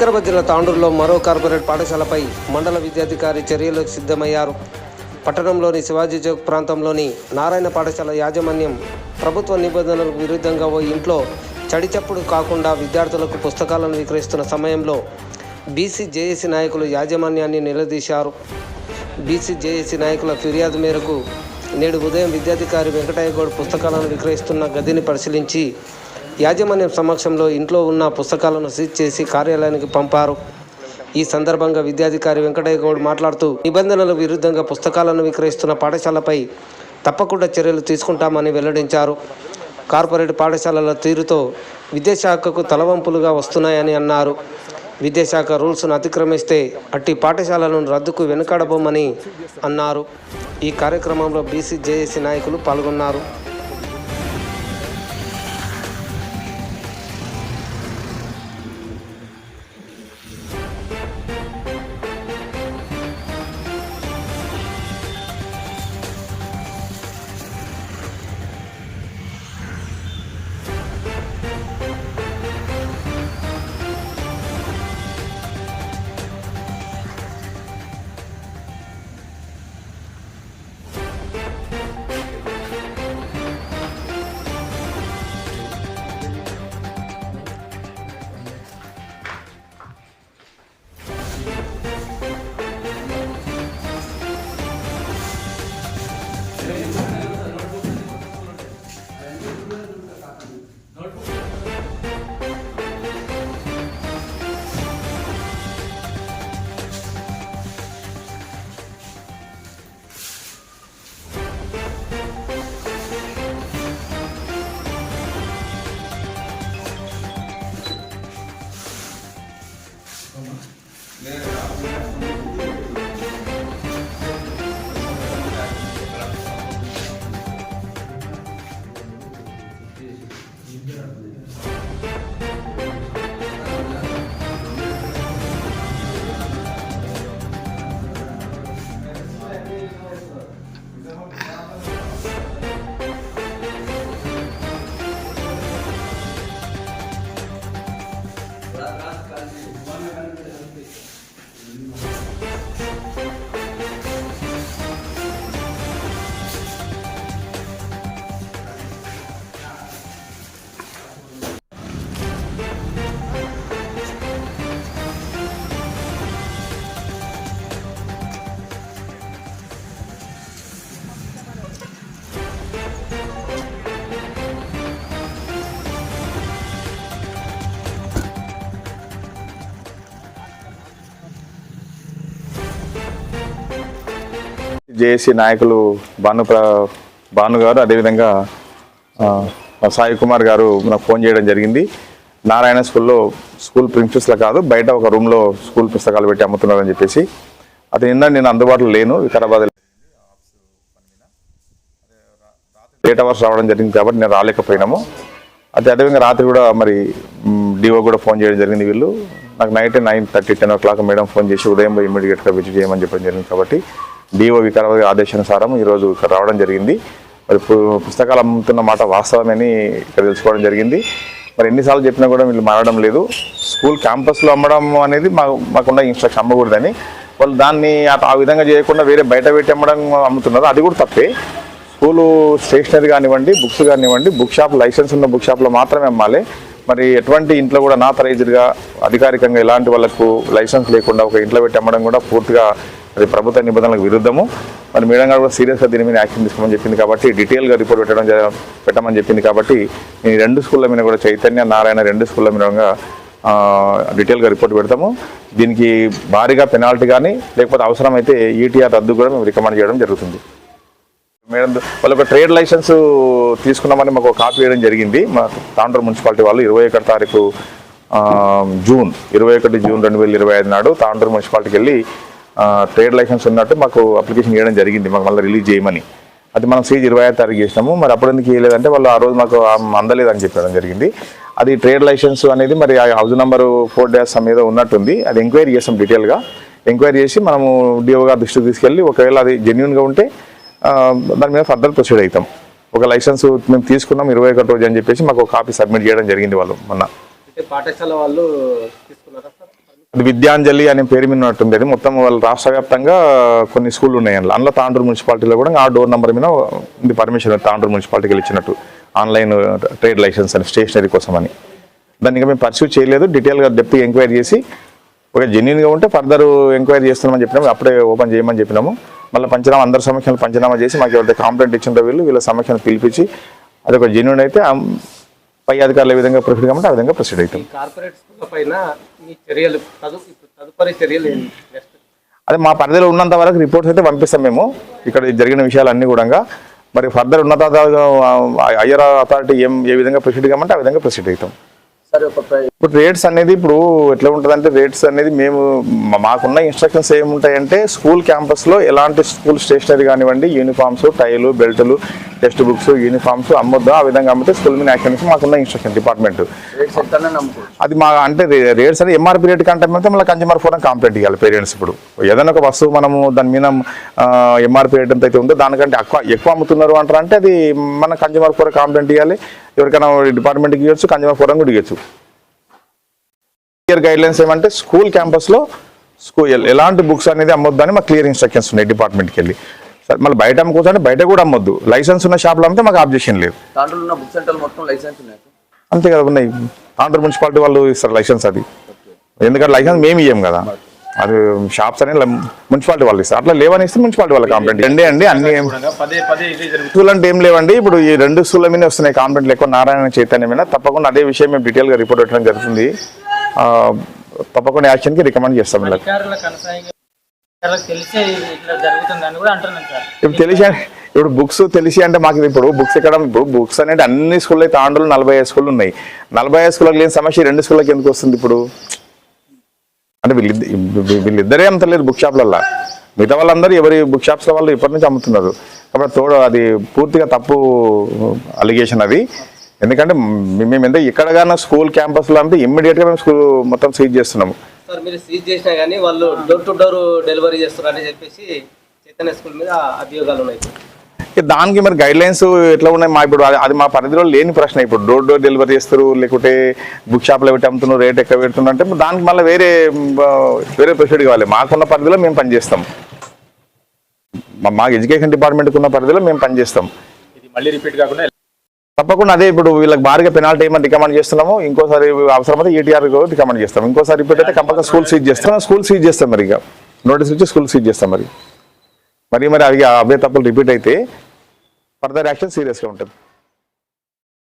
వికారాబాద్ జిల్లా తాండూరులో మరో కార్పొరేట్ పాఠశాలపై మండల విద్యాధికారి చర్యలకు సిద్ధమయ్యారు. పట్టణంలోని శివాజీ చౌక్ ప్రాంతంలోని నారాయణ పాఠశాల యాజమాన్యం ప్రభుత్వ నిబంధనలకు విరుద్ధంగా ఓ ఇంట్లో చడిచప్పుడు కాకుండా విద్యార్థులకు పుస్తకాలను విక్రయిస్తున్న సమయంలో బీసీ జేఏసీ నాయకులు యాజమాన్యాన్ని నిలదీశారు. బీసీ జేఏసీ నాయకుల ఫిర్యాదు మేరకు నేడు ఉదయం విద్యాధికారి వెంకటయ్య గౌడ్ పుస్తకాలను విక్రయిస్తున్న గదిని పరిశీలించి యాజమాన్యం సమక్షంలో ఇంట్లో ఉన్న పుస్తకాలను సీజ్ చేసి కార్యాలయానికి పంపారు. ఈ సందర్భంగా విద్యాధికారి వెంకటయ్య గౌడ్ మాట్లాడుతూ నిబంధనలకు విరుద్ధంగా పుస్తకాలను విక్రయిస్తున్న పాఠశాలపై తప్పకుండా చర్యలు తీసుకుంటామని వెల్లడించారు. కార్పొరేట్ పాఠశాలల తీరుతో విద్యాశాఖకు తలవంపులుగా వస్తున్నాయని అన్నారు. విద్యాశాఖ రూల్స్ను అతిక్రమిస్తే అట్టి పాఠశాలను రద్దుకు వెనుకాడబోమని అన్నారు. ఈ కార్యక్రమంలో బీసీ జేఏసీ నాయకులు పాల్గొన్నారు. జేఏసీ నాయకులు భాను ప్ర భాను గారు అదేవిధంగా సాయి కుమార్ గారు నాకు ఫోన్ చేయడం జరిగింది. నారాయణ స్కూల్లో స్కూల్ ప్రిన్సిపల్స్లో కాదు బయట ఒక రూమ్లో స్కూల్ పుస్తకాలు పెట్టి అమ్ముతున్నారని చెప్పేసి అది నిన్న నేను అందుబాటులో లేను వికారాబాద్ లేట్ అవర్స్ రావడం జరిగింది కాబట్టి నేను రాలేకపోయినాము. అదే అదేవిధంగా రాత్రి కూడా మరి డిఓ కూడా ఫోన్ చేయడం జరిగింది వీళ్ళు. నాకు night nine thirty ten o'clock madam phone చేసి ఉదయం పోయి ఇమీడియట్గా విజిట్ చేయమని చెప్పడం జరిగింది కాబట్టి డిఓ వికారాబాద్ ఆదేశానుసారం ఈరోజు ఇక్కడ రావడం జరిగింది. మరి పుస్తకాలు అమ్ముతున్న మాట వాస్తవమని ఇక్కడ తెలుసుకోవడం జరిగింది. మరి ఎన్నిసార్లు చెప్పినా కూడా వీళ్ళు మారడం లేదు. స్కూల్ క్యాంపస్లో అమ్మడం అనేది మాకు మాకున్న ఇన్స్ట్రక్షన్ అమ్మకూడదని. వాళ్ళు దాన్ని ఆ- విధంగా చేయకుండా వేరే బయట పెట్టి అమ్మడం అమ్ముతున్నారు. అది కూడా తప్పే. స్కూలు స్టేషనరీ కానివ్వండి బుక్స్ కానివ్వండి బుక్ షాప్ లైసెన్స్ ఉన్న బుక్ షాప్లో మాత్రమే అమ్మాలి. మరి ఎటువంటి ఇంట్లో కూడా నా అధికారికంగా ఎలాంటి వాళ్ళకు లైసెన్స్ లేకుండా ఒక ఇంట్లో పెట్టి అమ్మడం కూడా పూర్తిగా అది ప్రభుత్వ నిబంధనలకు విరుద్ధము. మరి మేడం గారు కూడా సీరియస్గా దీని మీద యాక్షన్ తీసుకోమని చెప్పింది కాబట్టి డీటెయిల్గా రిపోర్ట్ పెట్టడం పెట్టమని చెప్పింది కాబట్టి నేను ఈ రెండు స్కూళ్ళ మీద కూడా చైతన్య నారాయణ రెండు స్కూళ్ళ మీద డీటెయిల్గా రిపోర్ట్ పెడతాము. దీనికి భారీగా పెనాల్టీ కానీ లేకపోతే అవసరమైతే ఈటీఆర్ రద్దు కూడా మేము రికమెండ్ చేయడం జరుగుతుంది. మేడం వాళ్ళు ఒక ట్రేడ్ లైసెన్స్ తీసుకున్నామని మాకు ఒక కాపీ వేయడం జరిగింది. మా తాండూరు మున్సిపాలిటీ వాళ్ళు ఇరవై ఒకటి తారీఖు జూన్ ఇరవై ఒకటి జూన్ రెండు వేల ఇరవై ఐదు నాడు తాండూరు మున్సిపాలిటీకి వెళ్ళి ట్రేడ్ లైసెన్స్ ఉన్నట్టు మాకు అప్లికేషన్ చేయడం జరిగింది. మాకు మళ్ళీ రిలీజ్ చేయమని. అది మనం సీజ్ ఇరవై ఐదు తారీఖు చేసినాము. మరి అప్పుడు ఎందుకు చేయలేదంటే వాళ్ళు ఆ రోజు మాకు అందలేదు అందలేదని చెప్పడం జరిగింది. అది ట్రేడ్ లైసెన్స్ అనేది మరి ఆ హౌస్ నెంబర్ ఫోర్ డాష్ మీద ఉన్నట్టుంది. అది ఎంక్వైరీ చేస్తాం డీటెయిల్గా ఎంక్వైరీ చేసి మనము డిఓ గారి దృష్టికి తీసుకెళ్ళి ఒకవేళ అది జెన్యున్గా ఉంటే దాని మీద ఫర్దర్ ప్రొసీడ్ అవుతాం ఒక లైసెన్స్ మేము తీసుకున్నాం ఇరవై ఒకటి రోజు అని చెప్పేసి మాకు కాపీ సబ్మిట్ చేయడం జరిగింది వాళ్ళు మొన్న. పాఠశాల వాళ్ళు తీసుకున్నారా? విద్యాంజలి అనే పేరు మీద ఉన్నట్టుంది అది మొత్తం వాళ్ళు రాష్ట్ర వ్యాప్తంగా కొన్ని స్కూళ్ళు ఉన్నాయి అందులో. తాండూరు మున్సిపాలిటీలో కూడా ఆ డోర్ నెంబర్ మీద ఉంది పర్మిషన్ తాండూరు మున్సిపాలిటీకి ఇచ్చినట్టు ఆన్లైన్ ట్రేడ్ లైసెన్స్ అని స్టేషనరీ కోసం అని. దాన్ని ఇంకా మేము పర్సూ చేయలేదు. డీటెయిల్గా డెప్త్ ఎంక్వైరీ చేసి ఒక జెన్యున్గా ఉంటే ఫర్దర్ ఎంక్వైరీ చేస్తున్నామని చెప్పినాము. అప్పుడే ఓపెన్ చేయమని చెప్పినాము. మళ్ళీ పంచనామా అందరి సమక్షంలో పంచనామా చేసి మాకు ఎవరైతే కాంప్లైంట్ ఇచ్చిందో వీళ్ళు వీళ్ళ సమక్షంలో పిలిపించి అది ఒక జెన్యున్ అయితే పై అధికారులు ఏ విధంగా ప్రొసీడ్ కామంటే ఆ విధంగా ప్రొసీడ్ అవుతాం. అదే మా పరిధిలో ఉన్నంత వరకు రిపోర్ట్స్ అయితే పంపిస్తాం మేము. ఇక్కడ జరిగిన విషయాలన్నీ కూడా మరి ఫర్దర్ ఉన్నత హయ్యర్ అథారిటీ ఏం ఏ విధంగా ప్రొసీడ్ కామంటే ఆ విధంగా ప్రొసీడ్ అవుతాం. ఇప్పుడు రేట్స్ అనేది ఇప్పుడు ఎట్లా ఉంటుందంటే రేట్స్ అనేది మేము మాకున్న ఇన్స్ట్రక్షన్స్ ఏముంటాయంటే స్కూల్ క్యాంపస్లో ఎలాంటి స్కూల్ స్టేషనరీ కానివ్వండి యూనిఫామ్స్ టైలు బెల్టులు టెక్స్ట్ బుక్స్ యూనిఫామ్స్ అమ్మొద్దు. ఆ విధంగా అమ్మితే స్కూల్ మీద యాక్షన్ మాకున్న ఇన్స్ట్రక్షన్ డిపార్ట్మెంట్ అది మా అంటే రేట్స్ అనేది ఎంఆర్పీ రేట్ కంటే మళ్ళీ కన్జ్యూమర్ ఫోరం కంప్లైంట్ ఇవ్వాలి పేరెంట్స్ ఇప్పుడు. ఏదైనా ఒక వస్తువు మనము దాని మీద ఎంఆర్పీ రేట్ ఎంత అయితే ఉందో దానికంటే ఎక్కువ ఎక్కువ అమ్ముతున్నారు అంటారు అంటే అది మన కన్జ్యూమర్ ఫోరం కంప్లైంట్ ఇవ్వాలి ఎవరికైనా డిపార్ట్మెంట్కి ఇవ్వచ్చు కన్జ్యూమర్ ఫోరం కూడా ఇవ్వచ్చు. క్లియర్ గైడ్ లైన్స్ ఏమంటే స్కూల్ క్యాంపస్లో స్కూల్ ఎలాంటి బుక్స్ అనేది అమ్మొద్దని మాకు క్లియర్ ఇన్స్ట్రక్షన్స్ ఉన్నాయి డిపార్ట్మెంట్కి వెళ్ళి. సరే మళ్ళీ బయట అమ్ముకోవచ్చు బయట కూడా అమ్మొద్దు. లైసెన్స్ ఉన్న షాప్లో అమ్మితే మాకు ఆబ్జెక్షన్ లేదు. అంతే కదా ఉన్నాయి. ఆంధ్ర మున్సిపాలిటీ వాళ్ళు ఇస్తారు లైసెన్స్ అది. ఎందుకంటే లైసెన్స్ మేము ఇయ్యం కదా. అది షాప్స్ అనేది మున్సిపాలిటీ వాళ్ళు ఇస్తారు అట్లా లేవని ఇస్తే మున్సిపాలిటీ వాళ్ళ కంప్లైంట్ అండి అండి అన్ని స్కూల్ అంటే ఏం లేవండి. ఇప్పుడు ఈ రెండు స్కూళ్ళ మీద వస్తున్నాయి కంప్లైంట్లు ఎక్కువ నారాయణ చైతన్య మీద. తప్పకుండా అదే విషయం మేము డీటెయిల్గా రిపోర్ట్ పెట్టడం జరుగుతుంది. తప్పకుండా యాక్షన్కి రికమెండ్ చేస్తాం ఇప్పుడు తెలిసి ఇప్పుడు బుక్స్ తెలిసి అంటే మాకు ఇప్పుడు బుక్స్ ఎక్కడ ఇప్పుడు బుక్స్ అనేది అన్ని స్కూల్లో అయితే ఆంధ్రలో నలభై ఐదు స్కూళ్ళు ఉన్నాయి. నలభై ఐదు స్కూళ్ళకి లేని సమస్య రెండు స్కూళ్ళకి ఎందుకు వస్తుంది ఇప్పుడు? అంటే వీళ్ళిద్దరు వీళ్ళిద్దరే అమ్మలేదు బుక్ షాప్లల్లో. మిగతా వాళ్ళందరూ ఎవరి బుక్ షాప్స్ వాళ్ళు ఇప్పటి నుంచి అమ్ముతున్నారు. కాబట్టి తోడు అది పూర్తిగా తప్పు అలిగేషన్ అది. ఎందుకంటే మేము ఎంత ఎక్కడగానో స్కూల్ క్యాంపస్లో అంటే ఇమ్మీడియట్గా మేము స్కూల్ మొత్తం సీజ్ చేస్తున్నాము. సార్ మీరు సీజ్ చేసినా కానీ వాళ్ళు డోర్ టు డోర్ డెలివరీ చేస్తున్నారని చెప్పేసి చైతన్య స్కూల్ మీద అభియోగాలు ఉన్నాయి దానికి మరి గైడ్ లైన్స్ ఎట్లా ఉన్నాయి? మా ఇప్పుడు అది- మా పరిధిలో లేని ప్రశ్న. ఇప్పుడు డోర్ డోర్ డెలివరీ చేస్తారు లేకుంటే బుక్ షాప్లో పెట్టి అమ్ముతున్నారు రేట్ ఎక్కడ పెడుతున్నారు అంటే దానికి మళ్ళీ వేరే వేరే ప్రొసీడ్ కావాలి. మాకున్న పరిధిలో మేము పనిచేస్తాం. మా- మా ఎడ్యుకేషన్ డిపార్ట్మెంట్కి ఉన్న పరిధిలో మేము పనిచేస్తాం. ఇది మళ్ళీ రిపీట్ కాకుండా తప్పకుండా అదే ఇప్పుడు వీళ్ళకి భారీగా పెనాల్టీ ఏమైనా రికమెండ్ చేస్తున్నాము ఇంకోసారి అవసరమైతే ఈటీఆర్ రికమెండ్ చేస్తాం. ఇంకోసారి రిపీట్ అయితే కంపల్సరీ స్కూల్ సీజ్ చేస్తాం. స్కూల్ సీజ్ చేస్తాం మరి ఇక. నోటీస్ ఇచ్చి స్కూల్ సీజ్ చేస్తాం మరి. మరి మరి అవి అవే తప్పులు రిపీట్ అయితే ఫర్దర్ యాక్షన్ సీరియస్గా ఉంటుంది.